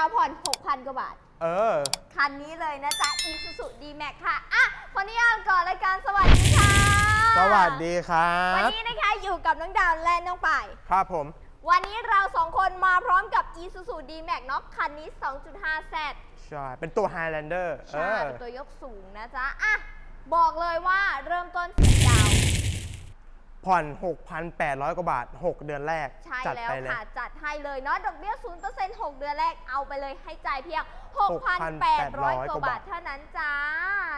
าวผ่อน 6,000 กว่าบาท เออ คันนี้เลยนะจ๊ะ Isuzu D-Max ค่ะ อะคนนี้อ่านก่อนรายการสวัสดีค่ะสวัสดีครัวันบ นี้นะคะอยู่กับน้องดาวและน้องป่าย ครับผม วันนี้เราสองคนมาพร้อมกับ Isuzu D-Max เนาะคันนี้ 2.5 Z ใช่ เป็นตัว Highlander เอใช่อ เป็นตัวยกสูงนะจ๊ะ อะ บอกเลยว่าเริ่มต้นสีดาว ผ่อน 6,800 กว่าบาท 6 เดือนแรก ใช่จัดแล้วไปเลย ค่ะ จัดให้เลยเนาะดอกเบี้ย 0% 6 เดือนแรกเอาไปเลยให้จ่ายเพียง 6,800 กว่าบาทเท่านั้นจ้า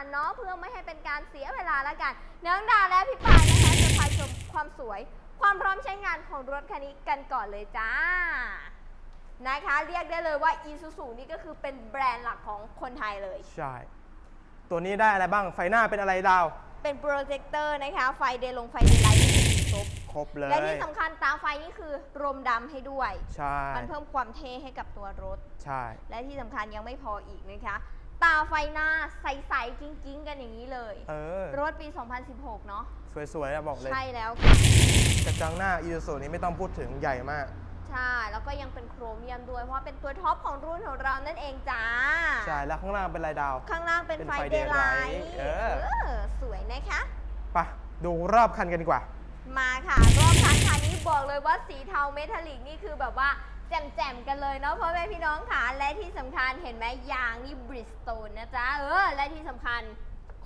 เนาะเพื่อไม่ให้เป็นการเสียเวลาละกันน้องดาวและพี่ปายนะคะจะพาชมความสวย ความพร้อมใช้งานของรถคันนี้กันก่อนเลยจ้า นะคะเรียกได้เลยว่า Isuzu นี่ก็คือเป็นแบรนด์หลักของคนไทยเลย ใช่ ตัวนี้ได้อะไรบ้าง ไฟหน้าเป็นอะไรดาว เป็นโปรเจคเตอร์นะคะ ไฟเดย์ลงไฟเดย์ไลท์นี่ครบครบเลย และที่สำคัญตาไฟนี่คือรมดำให้ด้วย ใช่ มันเพิ่มความเท่ให้กับตัวรถ ใช่ และที่สำคัญยังไม่พออีกนะคะ ตาไฟหน้าใสๆกิ้งๆกันอย่างนี้เลย เออ รถปี 2016 เนาะ สวยๆนะบอกเลย ใช่แล้วค่ะกระจังหน้าอีซูนี้ไม่ต้องพูดถึงใหญ่มาก ใช่ แล้วก็ยังเป็นโครเมียมด้วย เพราะว่าเป็นตัวท็อปของรุ่นของเรานั่นเองจ้า ใช่แล้วข้างล่างเป็นลายดาว ข้างล่างเป็นเป็นไฟไฟเดย์ไล daylight ท์เออเออสวยนะคะไปะดูรอบคันกันดีกว่า มาค่ะ รอบคันคันนี้บอกเลยว่าสีเทาเมทัลลิกนี่คือแบบว่าแจ่มๆกันเลยเนาะพ่อแม่พี่น้องค่ะ และที่สำคัญเห็นไหมยางนี่บริสโตนนะจ๊ะเออและที่สำคัญ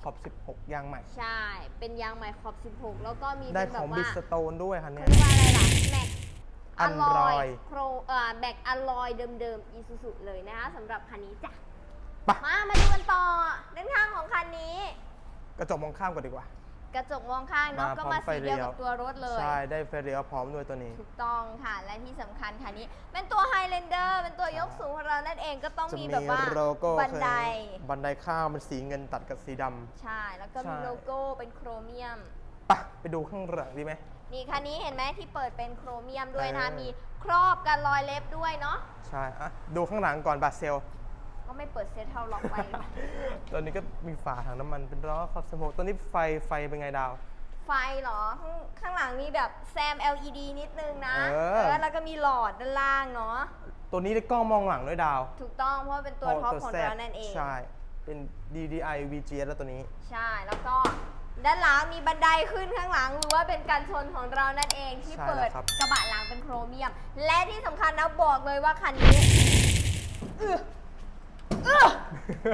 ขอบ 16 ยางใหม่ ใช่ เป็นยางใหม่ขอบ 16 แล้วก็มีได้เป็นขแบองบบิว่าสโตนด้วยคันเขาเนี้ยเรียกว่าอะไรล่ะแม็ก อลอ Alloy ยโครเอ่อแม็กอลอยเดิมๆอีซูซูเลยนะคะสำหรับคันนี้จ้ะไปมา มาดูกันต่อด้านข้างของคันนี้ กระจกมองข้ามก่อนดีกว่า กระจกมองข้างเนาะมาก็พร้อมมาไฟสีเดียวเลี้ยวกับตัวรถเลย ใช่ ได้ไฟเรียวพร้อมด้วยตัวนี้ ถูกต้องค่ะ และที่สำคัญคันนี้ เป็นตัว Highlander เป็นตัวยกสูงของเรานั่นเองก็ต้องจะมีมีแบบว่าโลโก้บันไดคือบันไดข้าวมันสีเงินตัดกับสีดใช่แล้วก็มีใช่โลโก้เป็นโครเมียมำไปะไปดูข้างหลังดีไหม นี่คันนี้เห็นไหมที่เปิดเป็นโครเมียมด้วยนะคะเออ มีครอบกันรอยเล็บด้วยเนาะใช่อะดูข้างหลังก่อนบาเซลก็ไม่เปิดเซตเท่าล็อกไว้ ตัวนี้ก็มีฝาถังน้ำมันเป็นล้อครอบสมกตัวนี้ไฟไฟเป็นไงดาว ไฟเหรอ ข้างข้างหลังมีแบบแซม LED นิดนึงนะเออ แล้วก็มีหลอดด้านล่างเนาะตัวนี้ได้กล้องมองหลังด้วยดาวถูกต้องเพราะว่าเป็นตัวท็อปของ Z เรานั่นเอง ใช่ เป็น DDI VGS แล้วตัวนี้ ใช่แล้วก็ ด้านหลังมีบันไดขึ้นข้างหลังหรือว่าเป็นการชนของเรานั่นเองที่ใช่เปิแล้ดวครับ กระบะหลังเป็นโครเมียม และที่สำคัญนะบอกเลยว่าคันนี้อื้ออื้อ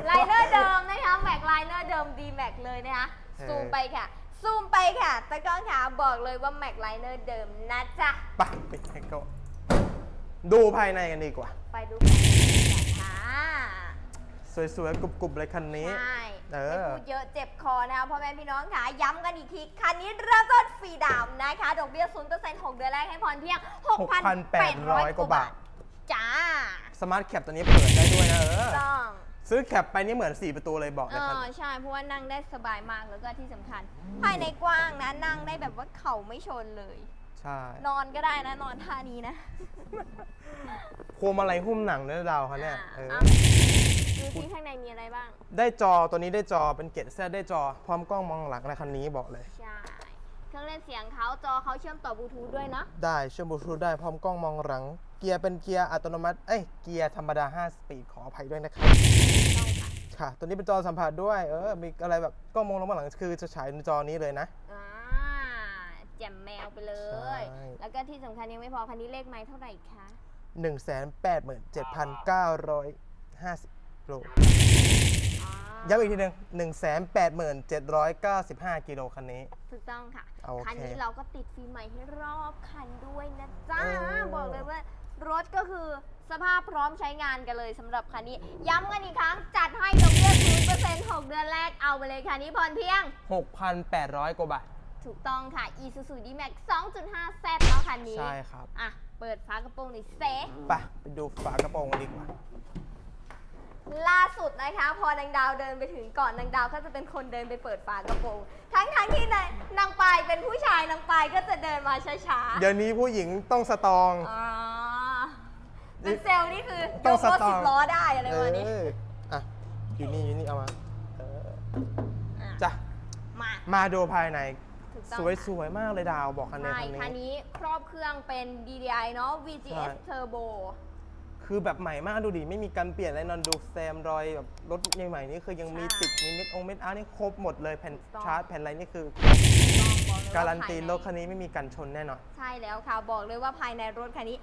ไลเนอร์เดิมนะคะแม็กไลเนอร์เดิม D Max เลยนะคะเออ ซูมไปค่ะ ซูมไปค่ะตะกล้องขาบอกเลยว่าแม็กไลเนอร์เดิมนะจ๊ะ ไปไปให้ก็ดูภายในกันดีกว่า ไปดูกันเลยค่ะ สวยๆกรุบๆเลยคันนี้ ใช่เอไม่อ พูดเยอะเจ็บคอนะคะพ่อแม่พี่น้องค่ะย้ำกันอีกที คันนี้เริ่มต้นฟรีดาวน์นะคะ ดอกเบี้ย0% 6 เดือนแรกให้ผ่อนเพียง 6,800กว่าบาท จ้าสมาร์ทแคปตัวนี้เปิดได้ด้วยนะเออ ต้องซื้อแคปไปนี่เหมือน 4 ประตูเลยบอกเอเลยคันอใช่ เพราะว่านั่งได้สบายมากแล้วก็ที่สำคัญ ภายในกว้างนะ นั่งได้แบบว่าเข่าไม่ชนเลย ใช่นอนก็ได้นะ นอนท่านี้นะ พวงมาลัยหุ้มหนังด้วยดาวเขาเนี่ยอ่าเออเอา ดูซิข้างในมีอะไรบ้าง ได้จอตัวนี้ได้จอเป็นเกตแซได้จอ พร้อมกล้องมองหลังอะไรคันนี้บอกเลย ใช่ เครื่องเล่นเสียงเขาจอเขาเชื่อมต่อบลูทูธด้วยเนาะ ได้เชื่อมบลูทูธได้พร้อมกล้องมองหลัง เกียร์เป็นเกียร์อัตโนมัติ เอ้ย เกียร์ธรรมดา 5 สปีดขออภัยด้วยนะครับ ต้องค่ะค่ะ ตัวนี้เป็นจอสัมผัสด้วย เออ มีอะไรแบบกล้องมองหลังคือจะฉายในจอนี้เลยนะ อ่าแจ่มแมวไปเลย ใช่ แล้วก็ที่สำคัญยังไม่พอคันนี้เลขไม้เท่าไหร่คะ 187,950 โลอ๋อย้ำอีกทีหนึ่ง187,795กิโลคันนี้ ถูกต้องค่ะ โอเค คันนี้เราก็ติดฟิล์มใหม่ให้รอบคันด้วยนะจ๊ะเออบอกเลยว่ารถก็คือสภาพพร้อมใช้งานกันเลยสำหรับคันนี้ ย้ำกันอีกครั้งจัดให้ดอกเบี้ย0% 6เดือนแรกเอาไปเลยคันนี้ผ่อนเพียง6,800กว่าบาท ถูกต้องค่ะ Isuzu D-Max 2.5 Z แล้วคันนี้ ใช่ครับ อะ เปิดฝากระโปรงหน่อยเซ ไปไปดูฝากระโปรงกันดีกว่า ล่าสุดนะคะ พอนางดาวเดินไปถึงก่อนนางดาวก็จะเป็นคนเดินไปเปิดฝากระโปรงทั้งทั้งๆที่นางนางปายเป็นผู้ชายนางปายก็จะเดินมาช้าเดี๋ยวนี้ผู้หญิงต้องสตรอง ๆอ๋อเป็นเซลล์นี่คือต้องยกรถสตอสิงบล้อได้อะไรเอประมาณนี้ออะอยู่นี่อยู่นี่เอามาเอออะจ้ะมามาดูภายใน ถูกต้องสวยสวยๆมากเลยดาวบอกคันนี้ใช่คันคันนี้ นี้ครอบเครื่องเป็น DDI เนาะ VGS ใช่ Turbo คือแบบใหม่มากดูดิไม่มีการเปลี่ยนอะไรนอนดูแซมรอยแบบรถใหม่ๆนี่คือยังมีใช่ติดมีเม็ดองเม็ดอาร์นี่ครบหมดเลยแผ่นถูกต้องชาร์จแผ่นอะไรนี่คือบอกเลยการัว่านตีภายในรถคันนี้ไม่มีการชนแน่นอน ใช่แล้วค่ะบอกเลยว่าภายในรถคันนี้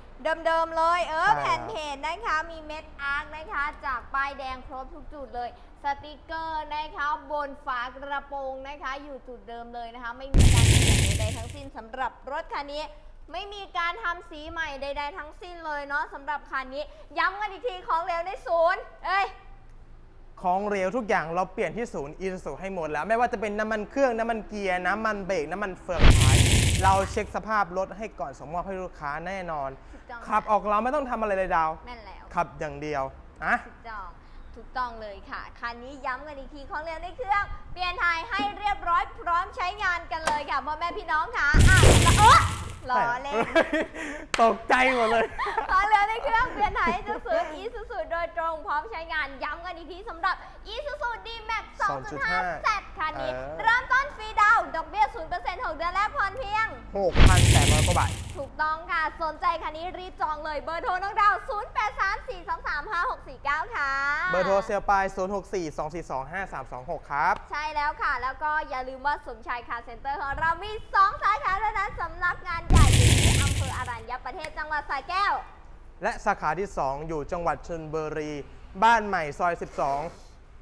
เดิมๆเลย เออใช่แผ่นเพจนะคะมีเม็ดอาร์คนะคะ จากป้ายแดงครบทุกจุดเลยสติกเกอร์นะคะบนฝากระโปรงนะคะ อยู่จุดเดิมเลยนะคะ ไม่มีการเปลี่ยนใดๆทั้งสิ้นสำหรับรถคันนี้ ไม่มีการทำสีใหม่ใด ๆ ทั้งสิ้นเลยเนาะสำหรับคันนี้ ย้ำกันอีกทีของเหลวในศูนย์เอ้ย ของเร็วทุกอย่างเราเปลี่ยนที่ศูนย์อีซูให้หมดแล้ว ไม่ว่าจะเป็นน้ำมันเครื่องน้ำมันเกียร์น้ำมันเบรกน้ำมันเฟืองท้ายเราเช็คสภาพรถให้ก่อนส่งมอบให้ลูกค้าแน่นอน ถูกต้อง ขับออกเราไม่ต้องทำอะไรเลยดาว แม่นแล้ว ขับอย่างเดียวอะถูกต้องถูกต้องเลยค่ะ คันนี้ย้ำกันอีกทีของเร็วในเครื่อง เปลี่ยนถ่ายให้เรียบร้อยพร้อมใช้งานกันเลยค่ะพ่อแม่พี่น้องค่ะอะแล้วเออ ล้อเล่น ตกใจหมดเลยของเร็วในเครื่องเปลี่ยนถ่ายให้เจะซื้ออีซูซูโดยตรงพร้อมใช้งานย้ำกันอีกทีสำหรับอีซูซูดีแม็ก2.5 Z คันนี้ เออ เริ่มต้นฟรีดาวน์ดอกเบี้ย 0% 6 เดือนแรกผ่อนเพียง 6,800กว่าบาท ถูกต้องค่ะ สนใจคันนี้รีบจองเลยเบอร์โทรน้องดาว 0834235649 ค่ะ เบอร์โทรเซลปลาย0642425326 ครับ ใช่แล้วค่ะ แล้วก็อย่าลืมว่าสมชายคาร์เซ็นเตอร์ของเรามี 2 สาขาเท่านั้นส ประเทศจังหวัดสระแก้ว และสาขาที่ 2 อยู่จังหวัดชลบุรี บ้านใหม่ซอย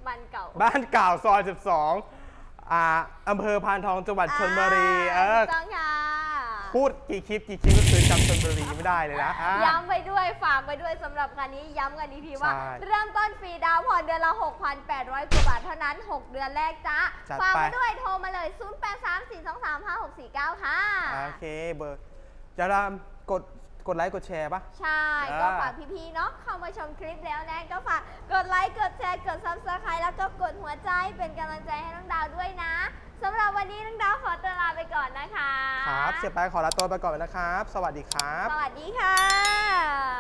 บันเก่า บ้านเก่าซอย 12อ่าอำเภอพานทองจังหวัดชลบุรีเออ ถูกต้องค่ะพูดกี่คลิปกี่คลิปก็คือจำชลบุรีไม่ได้เลยนะอะ ย้ำไปด้วยฝากไปด้วยสำหรับคันนี้ย้ำกันอีกทีว่า ใช่เริ่มต้นฟรีดาวน์ผ่อนเดือนละ 6,800กว่าบาทเท่านั้น 6 เดือนแรกจ้าจัดฝากไปด้วยโทรมาเลย 0834235649 ค่ะ โอเคเบอร์จะราม กดกดไลค์กดแชร์ปะใช่อ่าก็ฝากพี่ๆเนาะเข้ามาชมคลิปแล้วนะ ก็ฝากกดไลค์กดแชร์กดซับสไครต์แล้วก็กดหัวใจเป็นกำลังใจให้น้องดาวด้วยนะสำหรับวันนี้น้องดาวขอตัวลาไปก่อนนะคะ ครับ เสียไปายขอลาตัวไปก่อนนะครับ สวัสดีครับ สวัสดีค่ะ